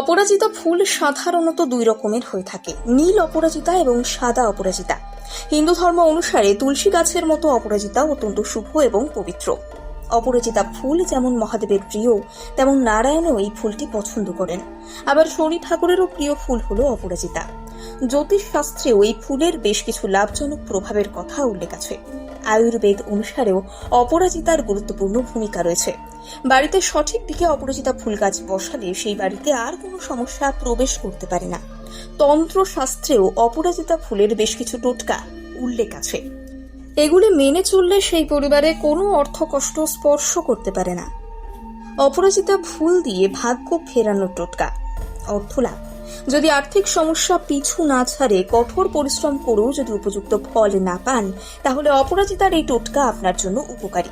অপরাজিতা ফুল সাধারণত দুই রকমের হয়ে থাকে, নীল অপরাজিতা এবং সাদা অপরাজিতা। হিন্দু ধর্ম অনুসারে তুলসী গাছের মতো অপরাজিতা অত্যন্ত শুভ এবং পবিত্র। অপরাজিতা ফুল যেমন মহাদেবের প্রিয়, তেমন নারায়ণও এই ফুলটি পছন্দ করেন। আবার শনি ঠাকুরেরও প্রিয় ফুল হলো অপরাজিতা। জ্যোতিষ শাস্ত্রেও এই ফুলের বেশ কিছু লাভজনক প্রভাবের কথা উল্লেখ আছে। আয়ুর্বেদ অনুসারেও অপরাজিতার গুরুত্বপূর্ণ ভূমিকা রয়েছে। বাড়িতে সঠিক দিকে অপরাজিতা ফুল গাছ বসালে সেই বাড়িতে আর কোনো সমস্যা প্রবেশ করতে পারে না। তন্ত্র শাস্ত্রেও অপরাজিতা ফুলের বেশ কিছু টোটকা উল্লেখ আছে। এগুলি মেনে চললে সেই পরিবারে কোনো অর্থকষ্ট স্পর্শ করতে পারে না। অপরাজিতা ফুল দিয়ে ভাগ্য ফেরানোর টোটকা। অর্থ লাভ যদি আর্থিক সমস্যা পিছু না ছাড়ে, কঠোর পরিশ্রম করেও যদি উপযুক্ত ফল না পান, তাহলে অপরাজিতার এই টোটকা আপনার জন্য উপকারী।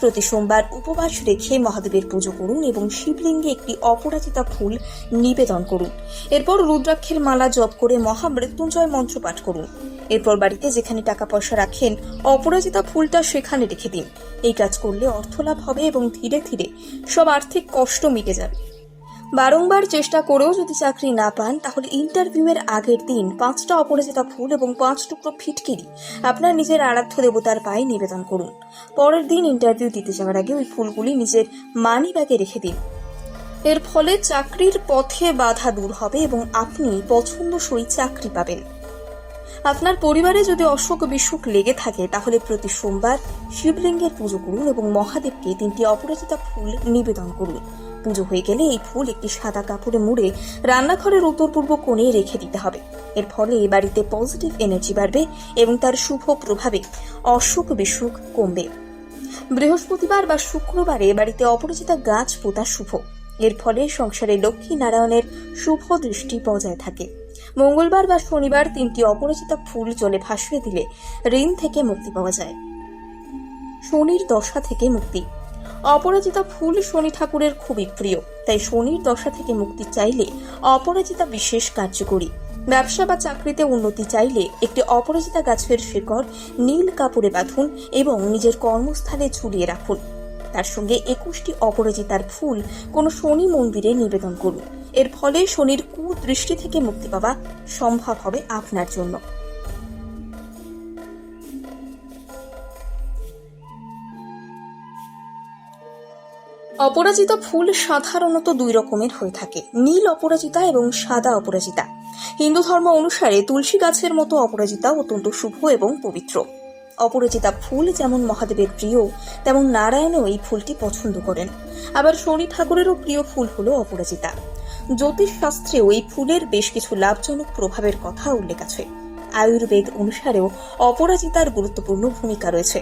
প্রতি সোমবার উপবাস রেখে মহাদেবের পুজো করুন এবং শিবলিঙ্গে একটি অপরাজিতা ফুল নিবেদন করুন। এরপর রুদ্রাক্ষের মালা জপ করে মহামৃত্যুঞ্জয় মন্ত্র পাঠ করুন। এরপর বাড়িতে যেখানে টাকা পয়সা রাখেন, অপরাজিতা ফুলটা সেখানে রেখে দিন। এই কাজ করলে অর্থলাভ হবে এবং ধীরে ধীরে সব আর্থিক কষ্ট মিটে যাবে। বারংবার চেষ্টা করেও যদি চাকরি না পান, তাহলে ইন্টারভিউয়ের আগের দিন পাঁচটা অপরাজিতা ফুল এবং পাঁচ টুকরো ফিটকিরি আপনার নিজের আরাধ্য দেবতার পায়ে নিবেদন করুন। পরের দিন ইন্টারভিউ দিতে যাওয়ার আগে ওই ফুলগুলি নিজের মানি ব্যাগে রেখে দিন। এর ফলে চাকরির পথে বাধা দূর হবে এবং আপনি পছন্দসই চাকরি পাবেন। আপনার পরিবারে যদি অসুখ বিসুখ লেগে থাকে, তাহলে প্রতি সোমবার শিবলিঙ্গের পুজো করুন এবং মহাদেবকে তিনটি অপরাজিতা ফুল নিবেদন করুন। পুজো হয়ে গেলে এই ফুল একটি সাদা কাপড়ে মুড়ে রান্নাঘরের উত্তর পূর্ব কোণে রেখে দিতে হবে। এর ফলে বাড়িতে পজিটিভ এনার্জি বাড়বে এবং তার শুভ প্রভাবে অসুখ বিসুখ কমবে। বৃহস্পতিবার বা শুক্রবারে বাড়িতে অপরাজিতা গাছ পোতা শুভ। এর ফলে সংসারে লক্ষ্মী নারায়ণের শুভ দৃষ্টি বজায় থাকে। মঙ্গলবার বা শনিবার তিনটি অপরাজিতা ফুল জলে ভাসিয়ে দিলে ঋণ থেকে মুক্তি পাওয়া যায়। শনির দশা থেকে মুক্তি। অপরাজিতা ফুল শনি ঠাকুরের খুবই প্রিয়, তাই শনির দশা থেকে মুক্তি চাইলে অপরাজিতা বিশেষ কার্যকরী। ব্যবসা বা চাকরিতে উন্নতি চাইলে একটি অপরাজিতা গাছের শিকড় নীল কাপড়ে বাঁধুন এবং নিজের কর্মস্থলে ঝুলিয়ে রাখুন। তার সঙ্গে একুশটি অপরাজিতার ফুল কোনো শনি মন্দিরে নিবেদন করুন। এর ফলে শনির কুদৃষ্টি থেকে মুক্তি পাওয়া সম্ভব হবে আপনার জন্য। অপরাজিতা ফুল সাধারণত দুই রকমের হয়ে থাকে। নীল অপরাজিতা এবং সাদা অপরাজিতা। হিন্দু ধর্ম অনুসারে তুলসী গাছের মতো অপরাজিতা অত্যন্ত শুভ এবং পবিত্র। অপরাজিতা ফুল যেমন মহাদেবের প্রিয়, তেমন নারায়ণও এই ফুলটি পছন্দ করেন। আবার শনি ঠাকুরেরও প্রিয় ফুল হলো অপরাজিতা। জ্যোতিষ শাস্ত্রেও এই ফুলের বেশ কিছু লাভজনক প্রভাবের কথা উল্লেখ আছে। আয়ুর্বেদ অনুসারেও অপরাজিতার গুরুত্বপূর্ণ ভূমিকা রয়েছে।